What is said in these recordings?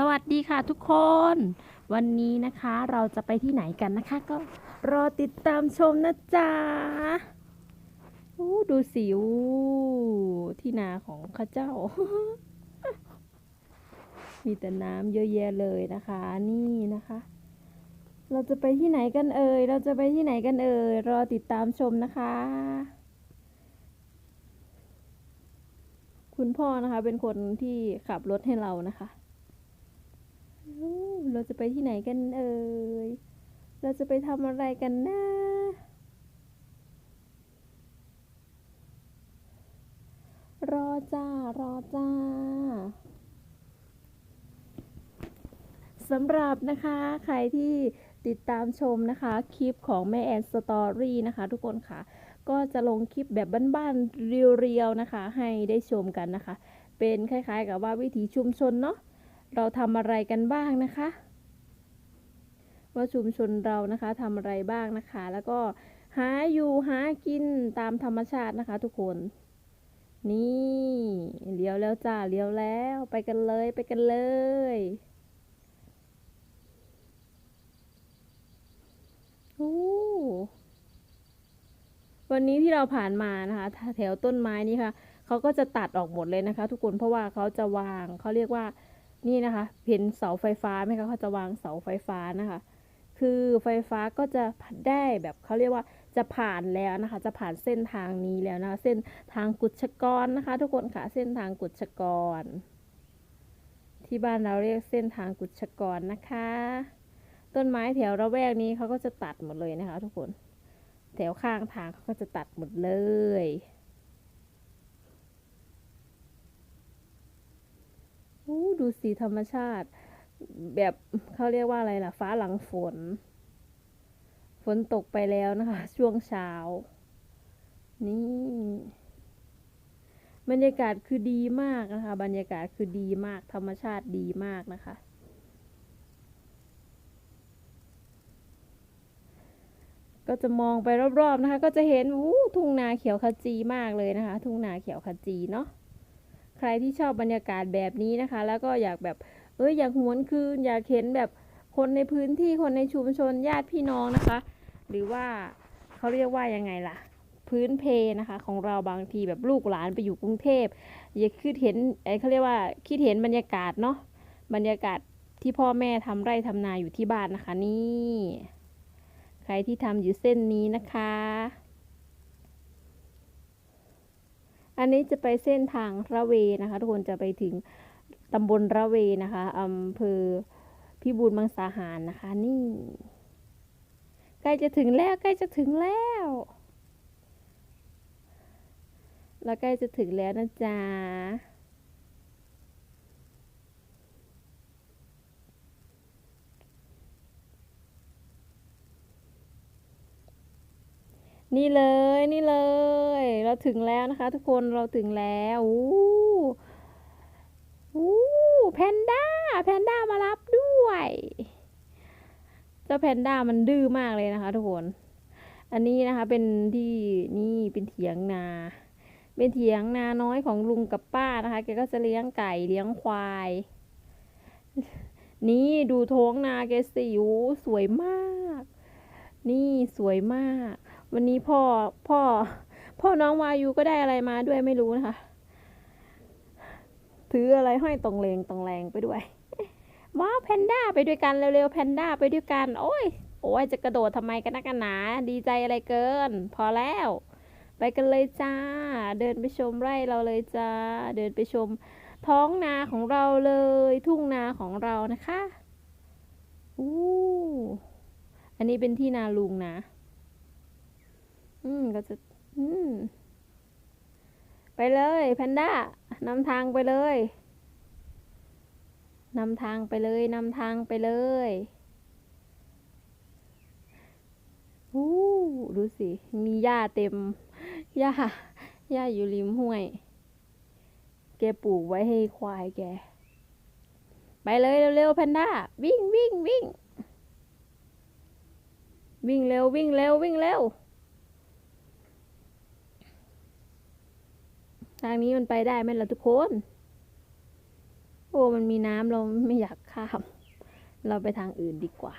สวัสดีค่ะทุกคน วันนี้นะคะเราจะไปที่ไหนกันนะคะ ก็รอติดตามชมนะจ๊ะอู้ดูสิวที่นาของข้าเจ้า มีแต่น้ำเยอะแยะเลยนะคะ นี่นะคะ เราจะไปที่ไหนกันเอ่ย เราจะไปที่ไหนกันเอ่ย รอติดตามชมนะคะ คุณพ่อนะคะเป็นคนที่ขับรถให้เรานะคะ เราจะไปที่ไหนกันเอ่ย เราจะไปทำอะไรกันนะรอจ้ารอจ้าสำหรับนะคะใครที่ติดตามชมนะคะคลิปของแม่แอนสตอรี่นะคะ ทุกคนค่ะ ก็จะลงคลิปแบบบ้านๆเรียวๆนะคะ ให้ได้ชมกันนะคะ เป็นคล้ายๆกับว่าวิถีชุมชนเนาะ เราทำอะไรกันบ้างนะคะ ว่าชุมชนเรานะคะทำอะไรบ้างนะคะ แล้วก็หาอยู่หากินตามธรรมชาตินะคะ ทุกคน นี่เลี้ยวแล้วจ้าเลี้ยวแล้วไปกันเลยไปกันเลยโอ้วันนี้ที่เราผ่านมานะคะ แถวต้นไม้นี้ค่ะเขาก็จะตัดออกหมดเลยนะคะ ทุกคนเพราะว่าเขาจะวางเขาเรียกว่า นี่นะคะ เห็นเสาไฟฟ้าไหมคะเขาจะวางเสาไฟฟ้านะคะ คือไฟฟ้าก็จะได้แบบเขาเรียกว่าจะผ่านแล้วนะคะ จะผ่านเส้นทางนี้แล้วนะคะ เส้นทางกุชกรนะคะ ทุกคนค่ะเส้นทางกุชกร ที่บ้านเราเรียกเส้นทางกุชกรนะคะ ต้นไม้แถวระแวกนี้เขาก็จะตัดหมดเลยนะคะ ทุกคน แถวข้างทางเขาก็จะตัดหมดเลย ดูสีธรรมชาติ แบบเขาเรียกว่าอะไรล่ะ ฟ้าหลังฝน ฝนตกไปแล้วนะคะ ช่วงเช้า นี่บรรยากาศคือดีมากนะคะ บรรยากาศคือดีมาก ธรรมชาติดีมากนะคะ ก็จะมองไปรอบๆนะคะ ก็จะเห็นอู้ทุ่งนาเขียวขจีมากเลยนะคะ ทุ่งนาเขียวขจีเนาะ ใครที่ชอบบรรยากาศแบบนี้นะคะ แล้วก็อยากแบบเอ้ยอยากหวนคืน อยากเห็นแบบคนในพื้นที่คนในชุมชนญาติพี่น้องนะคะ หรือว่าเขาเรียกว่ายังไงล่ะ พื้นเพนะคะ ของเราบางทีแบบลูกหลานไปอยู่กรุงเทพอยากคิดเห็นไอ้เขาเรียกว่าคิดเห็นบรรยากาศเนาะบรรยากาศที่พ่อแม่ทำไร่ทำนาอยู่ที่บ้านนะคะนี่ ใครที่ทำอยู่เส้นนี้นะคะ อันนี้จะไปเส้นทางระเวนะคะ ทุกคนจะไปถึงตำบลระเวนะคะอำเภอพิบูลมังสาหารนะคะ นี่ใกล้จะถึงแล้วใกล้จะถึงแล้วแล้วใกล้จะถึงแล้วนะจ๊ะ นี่เลยนี่เลย เราถึงแล้วนะคะ ทุกคนเราถึงแล้วอู้อู้แพนด้าแพนด้ามารับด้วยเจ้าแพนด้ามันดื้อมากเลยนะคะ ทุกคน อันนี้นะคะเป็นที่นี่เป็นเถียงนา เป็นเถียงนาน้อยของลุงกับป้านะคะแกก็จะเลี้ยงไก่เลี้ยงควาย นี่ดูท้องนาแกสิวสวยมาก นี่สวยมาก วันนี้พ่อพ่อ พ่อน้องวายูก็ได้อะไรมาด้วยไม่รู้นะคะ ถืออะไรห้อยตรงเลงตรงแรงไปด้วยว้าวแพนด้าไปด้วยกันเร็วๆแพนด้าไปด้วยกัน โอ้ยโอ้ยจะกระโดดทำไมกันนักกันหนา ดีใจอะไรเกิน พอแล้ว ไปกันเลยจ้า เดินไปชมไร่เราเลยจ้า เดินไปชมท้องนาของเราเลย ทุ่งนาของเรานะคะอู้อันนี้เป็นที่นาลุงนะ อืมก็จะ อืม ไปเลยแพนด้านำทางไปเลยนำทางไปเลยนำทางไปเลยอู้ดูสิ มีหญ้าเต็ม หญ้า หญ้าอยู่ริมห้วย แกปลูกไว้ให้ควายแก ไปเลยเร็วๆแพนด้า วิ่งวิ่งวิ่ง วิ่งเร็ววิ่งเร็ววิ่งเร็ว ทางนี้มันไปได้ไหมล่ะทุกคน โอ้ มันมีน้ำเราไม่อยากข้าม เราไปทางอื่นดีกว่า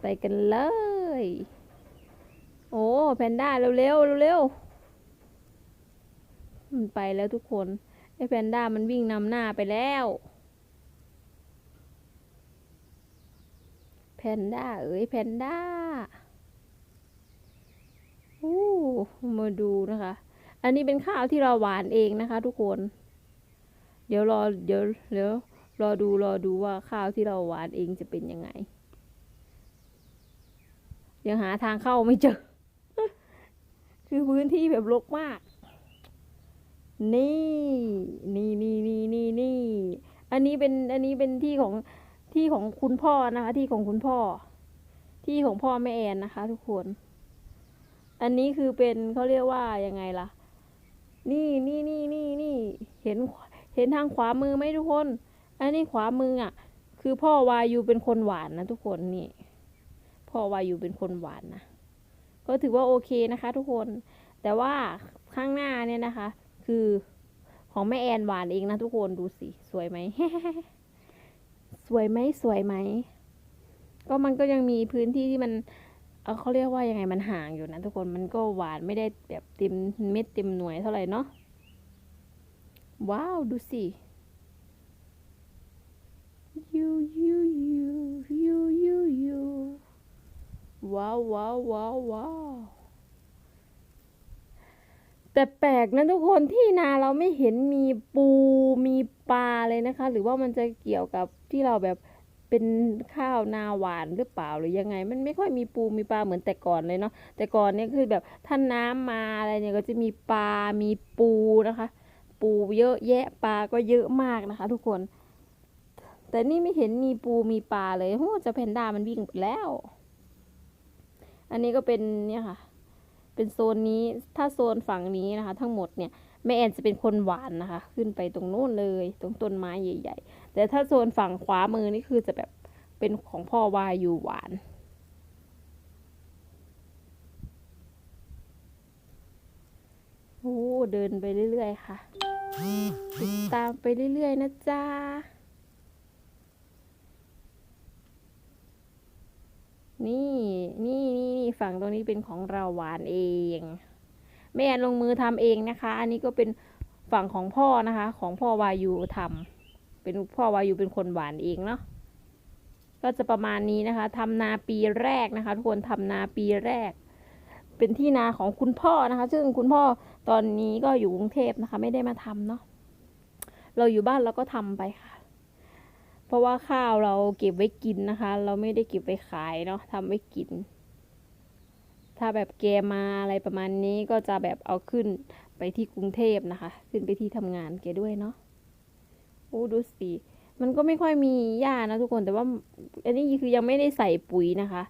ไปกันเลย โอ้ แพนด้าเร็วๆเร็วมันไปแล้วทุกคน ไอ้แพนด้ามันวิ่งนำหน้าไปแล้ว แพนด้าเอ้ยแพนด้า อ้มาดูนะคะ อันนี้เป็นข้าวที่เราหวานเองนะคะ ทุกคน เดี๋ยวรอเดี๋ยวเดี๋ยวรอดูรอดูว่าข้าวที่เราหวานเองจะเป็นยังไงยังหาทางเข้าไม่เจอ คือพื้นที่แบบรกมาก นี่นี่นี่นี่นี่นี่อันนี้เป็นอันนี้เป็นที่ของที่ของคุณพ่อนะคะ ที่ของคุณพ่อ ที่ของพ่อแม่แอนนะคะ ทุกคน อันนี้คือเป็นเขาเรียกว่ายังไงล่ะ นี่นี่นี่นี่นี่เห็นเห็นทางขวามือไหมทุกคน อันนี้ขวามืออะ คือพ่อวายูเป็นคนหวานนะทุกคนนี่ พ่อวายูเป็นคนหวานนะ ก็ถือว่าโอเคนะคะ ทุกคน แต่ว่าข้างหน้าเนี่ยนะคะ คือของแม่แอนหวานเองนะทุกคนดูสิสวยไหมสวยไหมสวยไหม ก็มันก็ยังมีพื้นที่ที่มัน เออเขาเรียกว่ายังไงมันห่างอยู่นะทุกคนมันก็หวานไม่ได้แบบเต็มเม็ดเต็มหน่วยเท่าไหร่เนาะว้าวดูสิยูยูยูยูยูยูว้าวว้าวว้าวว้าวแต่แปลกนะทุกคนที่นาเราไม่เห็นมีปูมีปลาเลยนะคะ หรือว่ามันจะเกี่ยวกับที่เราแบบ เป็นข้าวนาหวานหรือเปล่าหรือยังไง มันไม่ค่อยมีปูมีปลาเหมือนแต่ก่อนเลยเนาะแต่ก่อนเนี่ยคือแบบถ้าน้ำมาอะไรเนี่ยก็จะมีปลา มีปูนะคะ ปูเยอะแยะปลาก็เยอะมากนะคะ ทุกคน แต่นี่ไม่เห็นมีปูมีปลาเลยโอ้เจะแพนด้ามันวิ่งไปแล้ว อันนี้ก็เป็นเนี่ยค่ะ เป็นโซนนี้ถ้าโซนฝั่งนี้นะคะ ทั้งหมดเนี่ยแม่แอนจะเป็นคนหวานนะคะ ขึ้นไปตรงโน้นเลย ตรงต้นไม้ใหญ่ ๆ แต่ถ้าโซนฝั่งขวามือนี่คือจะแบบเป็นของพ่อวายอยู่หวานโอ้เดินไปเรื่อยๆค่ะ ติดตามไปเรื่อยๆนะจ๊ะนี่นี่นี่นี่ฝั่งตรงนี้เป็นของเราหวานเอง แม่ลงมือทำเองนะคะ อันนี้ก็เป็นฝั่งของพ่อนะคะ ของพ่อวายูทำ เป็นพ่อวายูเป็นคนหวานเองเนาะก็จะประมาณนี้นะคะทำนาปีแรกนะคะ ทุกคนทำนาปีแรก เป็นที่นาของคุณพ่อนะคะ ซึ่งคุณพ่อตอนนี้ก็อยู่กรุงเทพนะคะ ไม่ได้มาทำเนาะเราอยู่บ้านเราก็ทำไปค่ะ เพราะว่าข้าวเราเก็บไว้กินนะคะ เราไม่ได้เก็บไว้ขายเนาะทำไว้กิน ถ้าแบบแกมาอะไรประมาณนี้ก็จะแบบเอาขึ้นไปที่กรุงเทพนะคะ ขึ้นไปที่ทำงานแกด้วยเนาะ อ้ดูสิมันก็ไม่ค่อยมีหญ้านะทุกคนแต่ว่าอันนี้คือยังไม่ได้ใส่ปุ๋ยนะคะ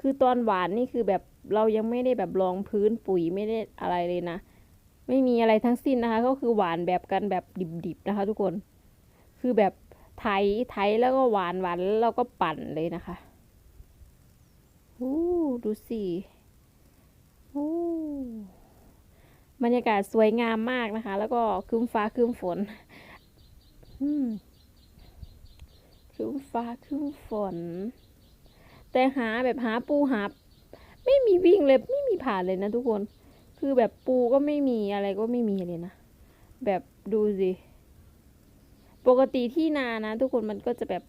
คือตอนหวานนี่คือแบบเรายังไม่ได้แบบรองพื้นปุ๋ยไม่ได้อะไรเลยนะ ไม่มีอะไรทั้งสิ้นนะคะ ก็คือหวานแบบกันแบบดิบๆนะคะ ทุกคน คือแบบไถไถแล้วก็หวานหวานแล้วก็ปั่นเลยนะคะโอ้ดูสิโอ้บรรยากาศสวยงามมากนะคะ แล้วก็ครึ้มฟ้าครึ้มฝน ครึ้มฟ้าครึ้มฝน แต่หาแบบหาปูหา ไม่มีวิ่งเลยไม่มีผ่านเลยนะทุกคน คือแบบปูก็ไม่มีอะไรก็ไม่มีเลยนะ แบบดูสิ ปกติที่นานะ ทุกคนมันก็จะแบบ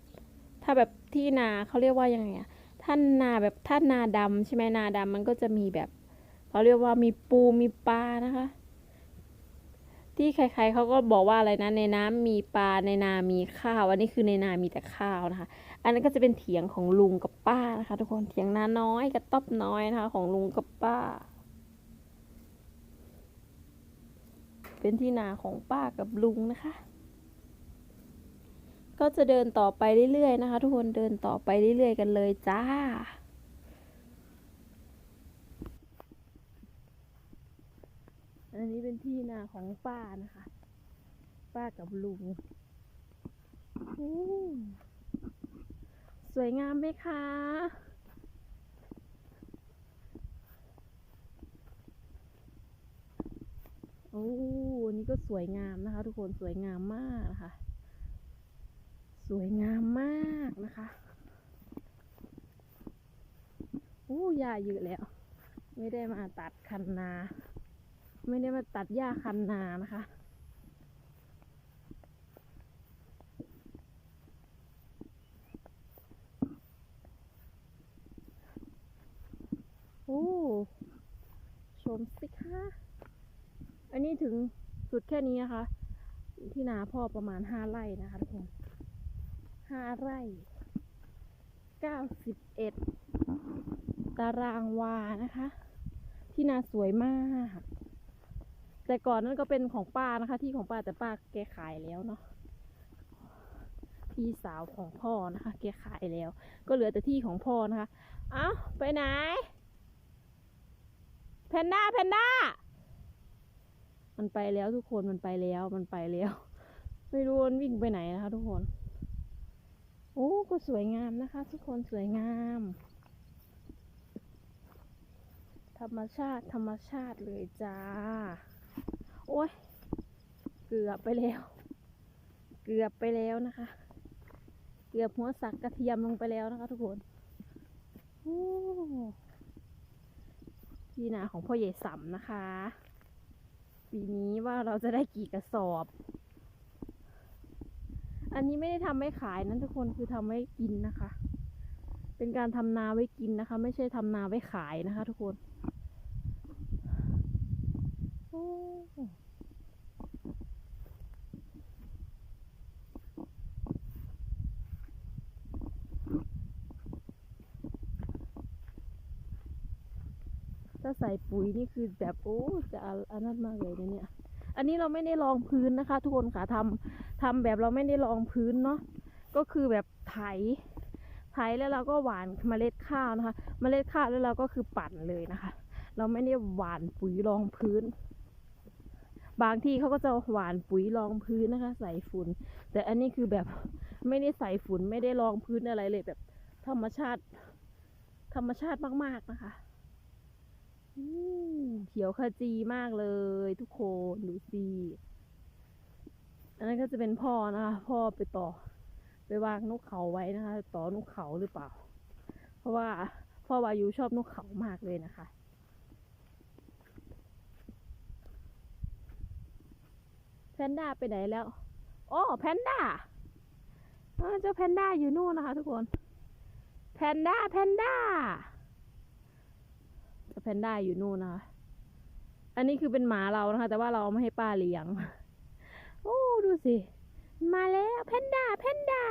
ถ้าแบบที่นาเขาเรียกว่ายังไงอะท่านนาแบบท่านนาดำใช่ไหมนาดำมันก็จะมีแบบเขาเรียกว่ามีปูมีปลานะคะ ที่ใครๆเขาก็บอกว่าอะไรนะในน้ำมีปลาในนามีข้าวอันนี้คือในนามีแต่ข้าวนะคะ อันนั้นก็จะเป็นเถียงของลุงกับป้านะคะ ทุกคนเถียงนาน้อยกับต๊อบน้อยนะคะ ของลุงกับป้า เป็นที่นาของป้ากับลุงนะคะ ก็จะเดินต่อไปเรื่อยๆนะคะ ทุกคนเดินต่อไปเรื่อยๆกันเลยจ้า อันนี้เป็นที่นาของป้านะคะ ป้ากับลุงสวยงามไหมคะ โอ้นี่ก็สวยงามนะคะ ทุกคนสวยงามมากนะคะ สวยงามมากนะคะโอ้หญ้าเยอะแล้ว ไม่ได้มาตัดคันนา ไม่ได้มาตัดหญ้าคันนานะคะ โอ้ ชมสิคะอันนี้ถึงสุดแค่นี้นะคะ ที่นาพ่อประมาณห้าไร่นะคะทุกคนห้าไร่เก้าสิบเอ็ดตารางวานะคะ ที่นาสวยมาก แต่ก่อนนั้นก็เป็นของป้านะคะ ที่ของป้าแต่ป้าแกขายแล้วเนาะพี่สาวของพ่อนะคะ แกขายแล้ว ก็เหลือแต่ที่ของพ่อนะคะเอ้าไปไหนแพนด้าแพนด้ามันไปแล้วทุกคนมันไปแล้วมันไปแล้ว ไม่รู้มันวิ่งไปไหนนะคะ ทุกคนโอ้ก็สวยงามนะคะ ทุกคนสวยงาม ธรรมชาติธรรมชาติเลยจ้า โอ้ยเกือบไปแล้ว เกือบไปแล้วนะคะ เกือบหัวสักกระเทียมลงไปแล้วนะคะ ทุกคนโอ้ที่นาของพ่อใหญ่สำนะคะ ปีนี้ว่าเราจะได้กี่กระสอบ อันนี้ไม่ได้ทำไว้ขายนะทุกคนคือทำไว้กินนะคะ เป็นการทำนาไว้กินนะคะ ไม่ใช่ทำนาไว้ขายนะคะ ทุกคน ถ้าใส่ปุ๋ยนี่คือแบบโอ้จะอันนั้นมากเลยเนี่ย อันนี้เราไม่ได้รองพื้นนะคะ ทุกคนค่ะทำทำแบบเราไม่ได้รองพื้นเนาะก็คือแบบไถไถแล้วเราก็หวานเมล็ดข้าวนะคะ เมล็ดข้าวแล้วเราก็คือปั่นเลยนะคะ เราไม่ได้หวานปุ๋ยรองพื้น บางที่เขาก็จะหว่านปุ๋ยรองพื้นนะคะ ใส่ฝุ่น แต่อันนี้คือแบบไม่ได้ใส่ฝุ่นไม่ได้รองพื้นอะไรเลยแบบธรรมชาติ ธรรมชาติมากๆนะคะอืมเขียวขจีมากเลยทุกคนดูสิอันนั้นก็จะเป็นพ่อนะคะพ่อไปต่อ ไปวางนกเขาไว้นะคะ ต่อนกเขาหรือเปล่า เพราะว่าพ่อวายุชอบนกเขามากเลยนะคะ พนด้าไปไหนแล้ว โอ้แพนด้าเจ้าแพนด้าอยู่นู่นนะคะ ทุกคน แพนด้าแพนด้าแพนด้าอยู่นู่นนะคะ อันนี้คือเป็นหมาเรานะคะ แต่ว่าเราเอาไม่ให้ป้าเลี้ยง โอ้ดูสิ มาแล้วแพนด้าแพนด้า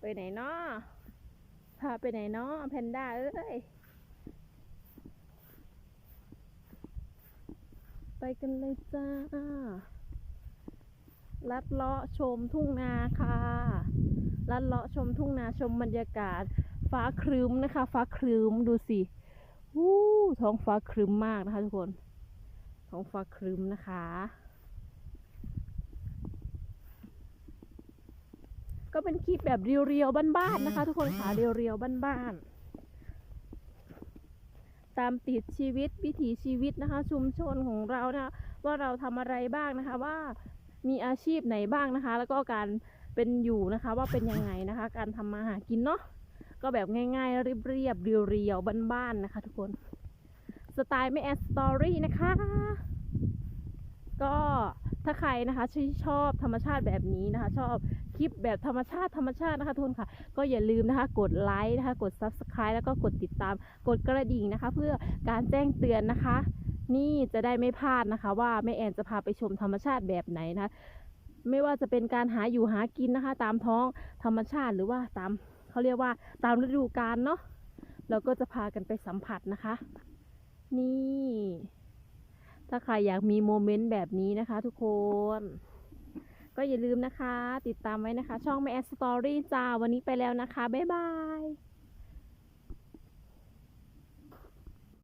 ไปไหนเนาะพาไปไหนเนาะแพนด้าเอ้ย ไปกันเลยจ้า ลัดเลาะชมทุ่งนาค่ะ ลัดเลาะชมทุ่งนาชมบรรยากาศ ฟ้าครึ้มนะคะ ฟ้าครึ้มดูสิวู้ท้องฟ้าครึ้มมากนะคะทุกคน ท้องฟ้าครึ้มนะคะ ก็เป็นคลิปแบบเรียวๆบ้านๆนะคะ ทุกคนค่ะเรียวๆบ้านๆ ตามติดชีวิตวิถีชีวิตนะคะ ชุมชนของเรานะคะว่าเราทำอะไรบ้างนะคะว่ามีอาชีพไหนบ้างนะคะ แล้วก็การเป็นอยู่นะคะ ว่าเป็นยังไงนะคะ การทำมาหากินเนาะก็แบบง่ายๆเรียบๆเรียวๆบ้านๆนะคะ ทุกคนสไตล์ไม่แอสตอรี่นะคะ ก็ถ้าใครนะคะชอบธรรมชาติแบบนี้นะคะ ชอบ คลิปแบบธรรมชาติธรรมชาตินะคะทุกคนค่ะ ก็อย่าลืมนะคะ กดไลค์นะคะ กด subscribe แล้วก็กดติดตาม กดกระดิ่งนะคะ เพื่อการแจ้งเตือนนะคะ นี่จะได้ไม่พลาดนะคะ ว่าแม่แอนจะพาไปชมธรรมชาติแบบไหนนะคะไม่ว่าจะเป็นการหาอยู่หากินนะคะ ตามท้องธรรมชาติหรือว่าตามเขาเรียกว่าตามฤดูกาลเนาะเราก็จะพากันไปสัมผัสนะคะ นี่ ถ้าใครอยากมีโมเมนต์แบบนี้นะคะทุกคน ก็อย่าลืมนะคะ ติดตามไว้นะคะ ช่องแม่แอสตอรี่จ้าวันนี้ไปแล้วนะคะ บ๊ายบาย